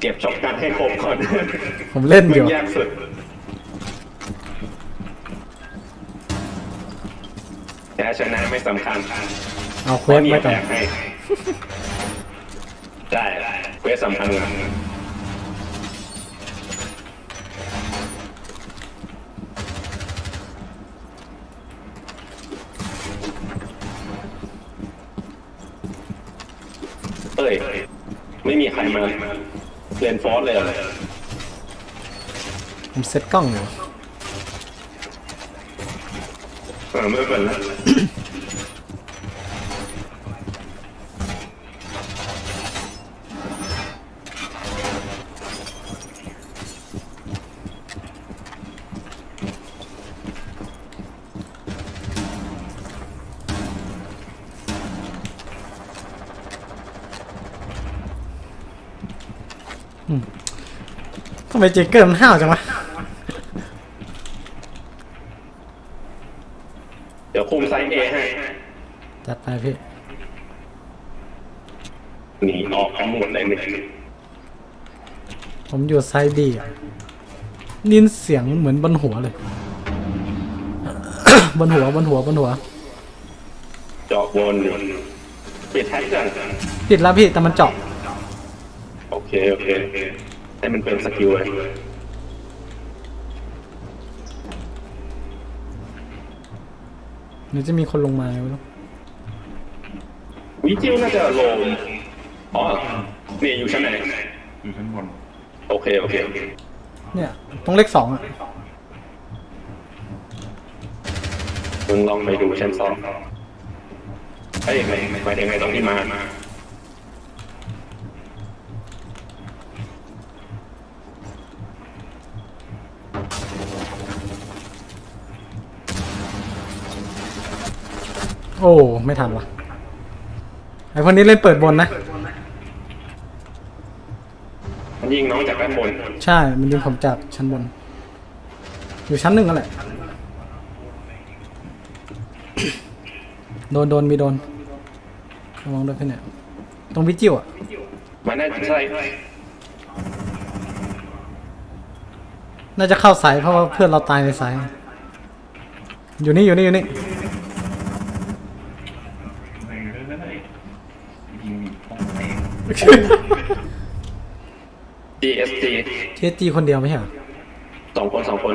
เก็บช็อตกันให้ครบก่อนผมเล่นมึองยู่ ยากสุดแพ้ชนะไม่สำคัญเอาเควสมีไว้ก่อนแพ้ให้ได้เควสสำคัญกว่าเอ้ย ไม่มีใครมา เรียนฟอสเลยเหรอผมเซ็ตกล้องอยู่ เออไม่เป็นไร ทำไมเจเกอร์มันห้าวจังวะ เดี๋ยวคุมไซส์เอให้จัดไปพี่ หนีออกกันหมดเลยเนี่ยผมอยู่ไซด์บีอะไดยินเสียงเหมือนบนหัวเลย บนหัวบนหัวบนหัว เจาะวนอยู่ปิดแท็กกันปิดแล้วพี่แต่มันเจาะ โอเคโอเคให้มันเป็นสกิลเลยเดี๋ยวจะมีคนลงมาไม่รู้วิจิวน่าจะลงอ๋อนี่อยู่ชั้นไหนอยู่ชั้นบนโอเคโอเคเนี่ยตรงเลขสองอะมึงลองไปดูชั้นสองเอ้ยไม่ไม่ไม่ถึงไงตรงที่มา โอ้ ไม่ทันวะไอคนนี้เล่นเปิดบนนะ มันยิงน้องจากด้านบนใช่ มันยิงผมจากชั้นบน อยู่ชั้นหนึ่งนั่นแหละ โดนโดนมีโดนระวังด้วยพี่เนี่ยตรงวิจิวอะ มันน่าจะใช่น่าจะเข้าสายเพราะว่าเพื่อนเราตายในสาย อยู่นี่อยู่นี่อยู่นี่ ยิงป้องเตะ GSG เทสจีคนเดียวไม่ใช่เหรอสองคนสองคน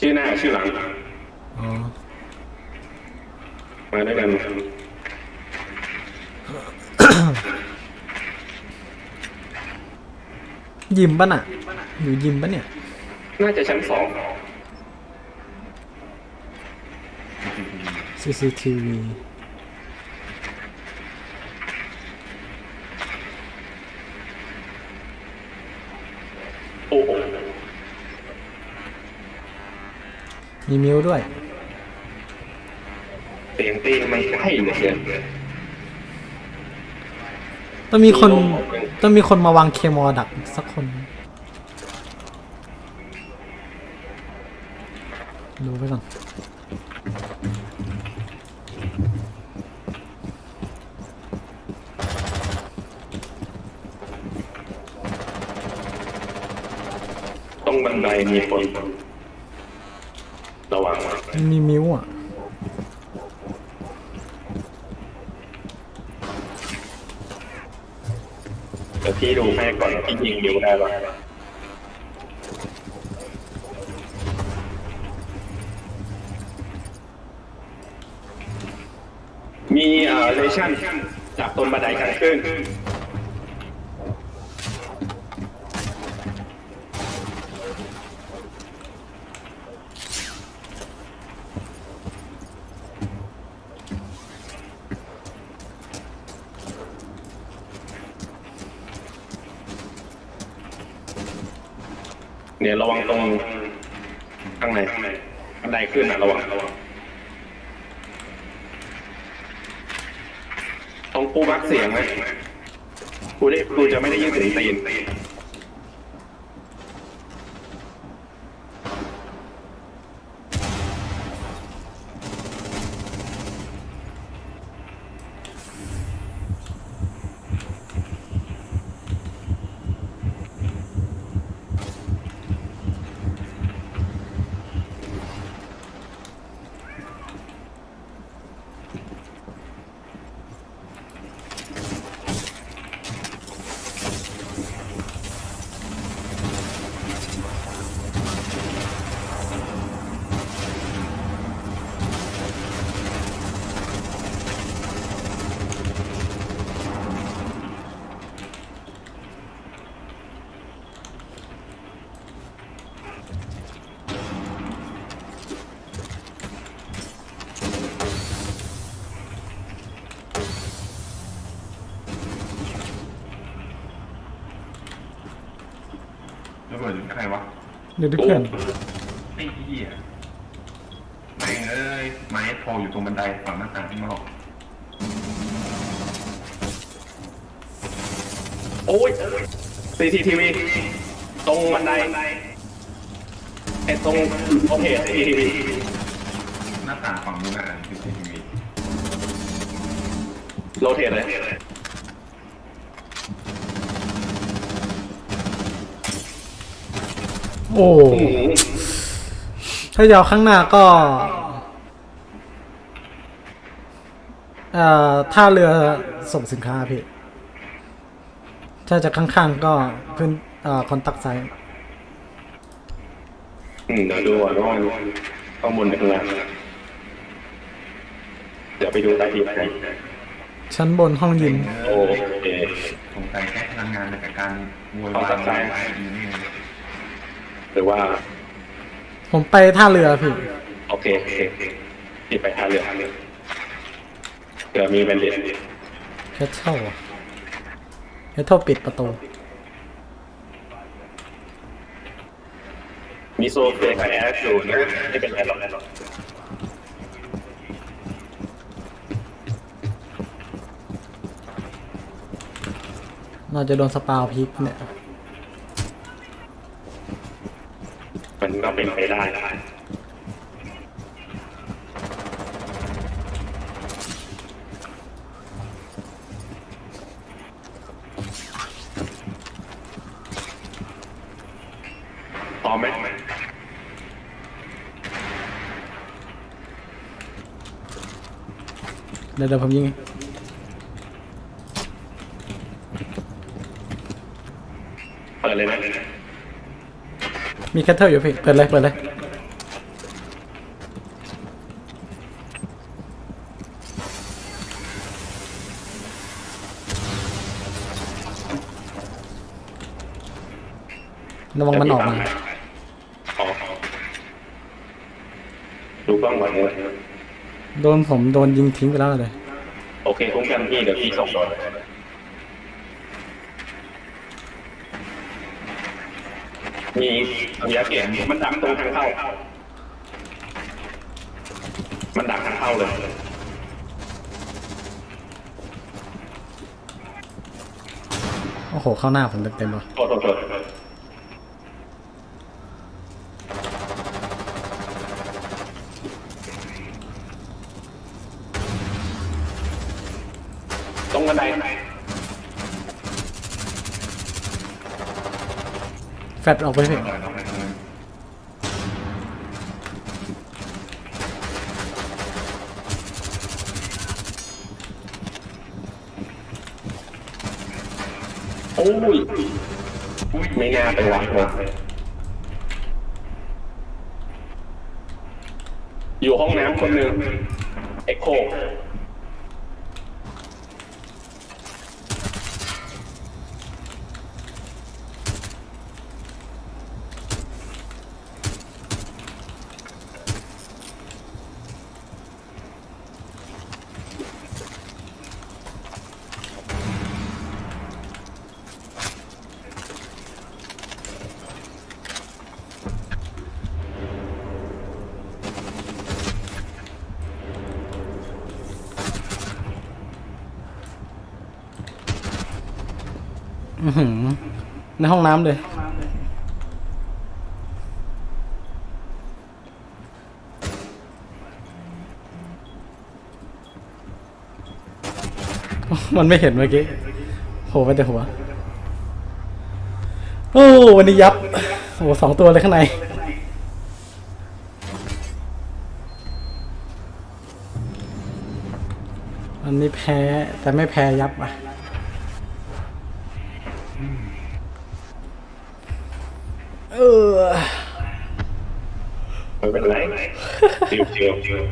ชื่อหน้าชื่อหลัง อ๋อมาด้วยกันยิมปะน่ะ อยู่ยิมปะเนี่ย น่าจะชั้นสอง CCTV โอ้โหมีมิวด้วย เสียงตีนมันใกล้เหลยเกินต้องมีคน ต้องมีคนมาวางเคมอลดักสักคน ดูไปก่อน ตรงบันไดมีคนระวังไว้มันมีมิวอะ เดี๋ยวพี่ดูให้ก่อนพี่ยิงนิ้วได้ป่ะมีเอ่อเลชั่นจากต้นบันไดกันขึ้น เนี่ยระวังตรงข้างในบันไดขึ้นนะระวังระวังตรงกูบักเสียงไหมกูได้กูจะไม่ได้ยินเสียงตีน ดอยู่ใครวะหรือเพื่อนไอ้เหี้ยแม่งเอ้ยไม้โผล่อยู่ตรงบันไดฝั่งหน้าต่างที่นอกโอ้ย CCTV ตรงบันไดไอ้ตรงโอเค CCTV หน้าต่างฝั่งนู้นน่ะคือทีวีโรเทตเลย โอ้อืมถ้ายาวข้างหน้าก็เอ่อท่าเรือส่งสินค้าพี่ ถ้าจะข้างๆก็ขึ้นเอ่อคอนตักไซด์อืมเดี๋ยวดูก่อนว่ามันข้างบนเป็นไงเดี๋ยวไปดูใต้ดินกันชั้นบนห้องยิมโอเคสงสัยแค่พลังงานจากการโวยวายของไอ้ดีนี่ หรือว่า ผมไปท่าเรือพี่โอเคโอเคที่ไปท่าเรือเดี๋ยวมีแบนเด็ดแคทเทิลแคทเทิลปิดประตู มีโซเฟียกับแอร์อยู่นะไม่เป็นไรหรอก เราจะโดนสปาวพิกเนี่ย มัน ก็เป็นไปได้พร้อไหมเดี๋ยวเดี๋ยวผมยิงเปิดเลยนะ มีแคทเทิลอยู่พี่ เปิดเลย เปิดเลย ระวังมันออกมาอ๋อดูกล้องไว้เลยโดนผมโดนยิงทิ้งไปแล้วเลย โอเคคุ้มกันพี่เดี๋ยวพี่ส่งโดน มีระยะเกียรมันดักตรงทางเข้า มันดักทางเข้าเลย โอ้โห เข้าหน้าผมเต็มๆเลย โทษโทษโทษตรงบันได แฟดออกไปพี่อกไปเลยโอ้ยไม่น่าไปวัดเลยอยู่ห้องน้ำคนหนึ่งเอ็กโค อื้อหือในห้องน้ำเลย มันไม่เห็นเมื่อกี้โผล่ไปแต่หัว โอ้วันนี้ยับ โอ้สองตัวเลยข้างใน อันนี้แพ้แต่ไม่แพ้ยับอะ เออ ไม่เป็นไรชิวชิว